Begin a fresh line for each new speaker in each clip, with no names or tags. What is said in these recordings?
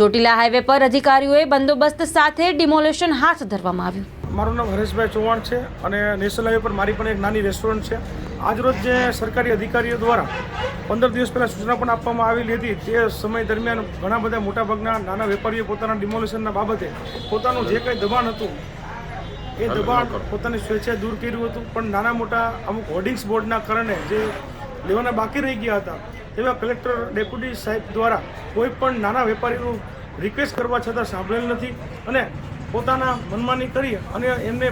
Chotila highway પર અધિકારીઓએ બંદોબસ્ત સાથે ડિમોલેશન હાથ ધરવામાં આવ્યું.
મારું નામ હરેશભાઈ ચૌહાણ છે અને નેશનલ હાઈવે પર મારી પણ એક નાની રેસ્ટોરન્ટ છે. આજરોજ જે સરકારી અધિકારીઓ દ્વારા પંદર દિવસ પહેલાં સૂચના પણ આપવામાં આવેલી હતી. તે સમય દરમિયાન ઘણા બધા મોટાભાગના નાના વેપારીઓ પોતાના ડિમોલેશનના બાબતે પોતાનું જે કંઈ દબાણ હતું એ દબાણ પોતાની સ્વેચ્છાએ દૂર કર્યું હતું. પણ નાના મોટા અમુક હોર્ડિંગ્સ બોર્ડના કારણે જે લેવાના બાકી રહી ગયા હતા. તેવા કલેક્ટર, ડેપ્યુટી સાહેબ દ્વારા કોઈ પણ નાના વેપારીનું રિક્વેસ્ટ કરવા છતાં સાંભળેલ નથી અને પોતાના મનમાની કરી અને એમને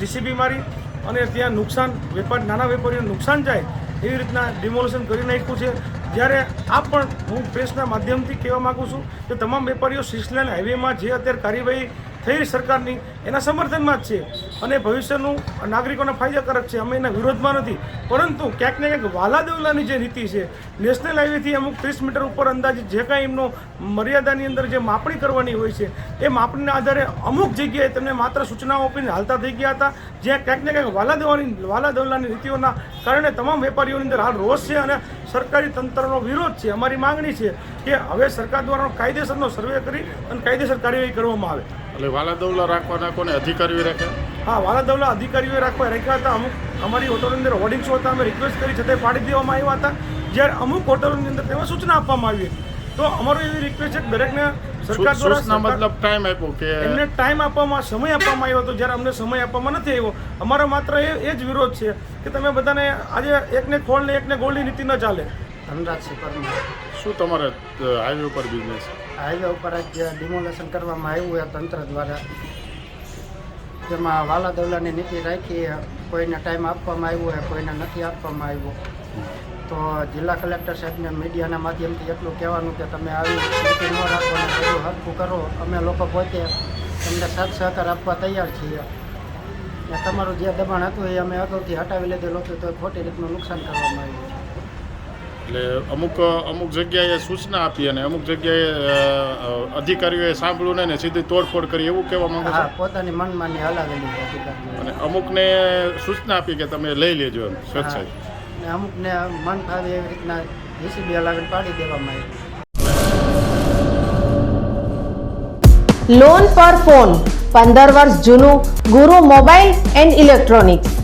જીસીબી મારી અને ત્યાં નુકસાન, વેપાર, નાના વેપારીઓને નુકસાન જાય એવી રીતના ડિમોલેશન કરી નાખ્યું છે. જ્યારે આ પણ હું પ્રેસના માધ્યમથી કહેવા માગું છું કે તમામ વેપારીઓ સિક્સલેન હાઈવેમાં જે અત્યારે કાર્યવાહી થઈ રહી સરકારની એના સમર્થનમાં જ છે. અને ભવિષ્યનું નાગરિકોને ફાયદાકારક છે. અમે એના વિરોધમાં નથી. પરંતુ ક્યાંક ને ક્યાંક વાલાદેવલાની જે નીતિ છે, નેશનલ હાઈવેથી અમુક ત્રીસ મીટર ઉપર અંદાજે જે કાંઈ એમનો મર્યાદાની અંદર જે માપણી કરવાની હોય છે, એ માપણીના આધારે અમુક જગ્યાએ તેમને માત્ર સૂચનાઓ આપીને હાલતા થઈ ગયા હતા. જ્યાં ક્યાંક ને ક્યાંક વાલાદેવાની વાલાદેવલાની નીતિઓના કારણે તમામ વેપારીઓની અંદર હાલ રોષ છે અને સરકારી તંત્રનો વિરોધ છે. અમારી માંગણી છે કે હવે સરકાર દ્વારા કાયદેસરનો સર્વે કરી અને કાયદેસર કાર્યવાહી કરવામાં આવે.
એટલે વાલા દવલા રાખવાના કોને અધિકારીઓ રાખે?
હા વાલા દવલા અધિકારીઓએ રાખવા રાખ્યા હતા. અમુક અમારી હોટલોની અંદર હોર્ડિંગ્સ હતા. અમે રિક્વેસ્ટ કરી છતાં પાડી દેવામાં આવ્યા હતા. જ્યારે અમુક હોટલોની અંદર તેમાં સૂચના આપવામાં આવી હતી. તો અમારો એવી રિક્વેસ્ટ છે કે દરેકને સરકાર દ્વારા
મતલબ ટાઈમ આપ્યો કે
એમને ટાઈમ આપવામાં સમય આપવામાં આવ્યો હતો. જ્યારે અમને સમય આપવામાં નથી આવ્યો. અમારો માત્ર એ એ જ વિરોધ છે કે તમે બધાને આજે એકને ખોળ ને એકને ગોળની નીતિ ન ચાલે.
ધનરાજસિંહ પરમાર
શું તમારે હાઈવે ઉપર બિઝનેસ
હાઈવે ઉપર જ ડિમોલેશન કરવામાં આવ્યું હોય તંત્ર દ્વારા. જેમાં વાલા દવલાની નીતિ રાખી કોઈને ટાઈમ આપવામાં આવ્યો હોય કોઈને નથી આપવામાં આવ્યો. તો જિલ્લા કલેક્ટર સાહેબને મીડિયાના માધ્યમથી એટલું કહેવાનું કે તમે આવી નીતિ ન રાખવાનું બધું હરખું કરો. અમે લોકો પોતે તમને સાથ સહકાર આપવા તૈયાર છીએ. ને તમારું જે દબાણ હતું એ અમે અગાઉથી હટાવી લીધેલું હતું તો ખોટી રીતનું નુકસાન કરવામાં આવ્યું છે.
એટલે અમુક અમુક જગ્યાએ સૂચના આપી અને અમુક જગ્યાએ અધિકારીઓએ સાંભળ્યું નહીં ને સીધી તોડફોડ કરી એવું કહેવા માંગુ છું?
પોતાની મનમાની અલગ
અને અમુકને સૂચના આપી કે તમે લઈ લેજો એમ સ્વેચ્છાએ
ને અમુકને મન ફાવે એવી રીતના જીસીબી અલગ પાડી દેવામાં આવી.
લોન પર ફોન પંદર વર્ષ જૂનું ગુરુ મોબાઈલ એન્ડ ઇલેક્ટ્રોનિક્સ.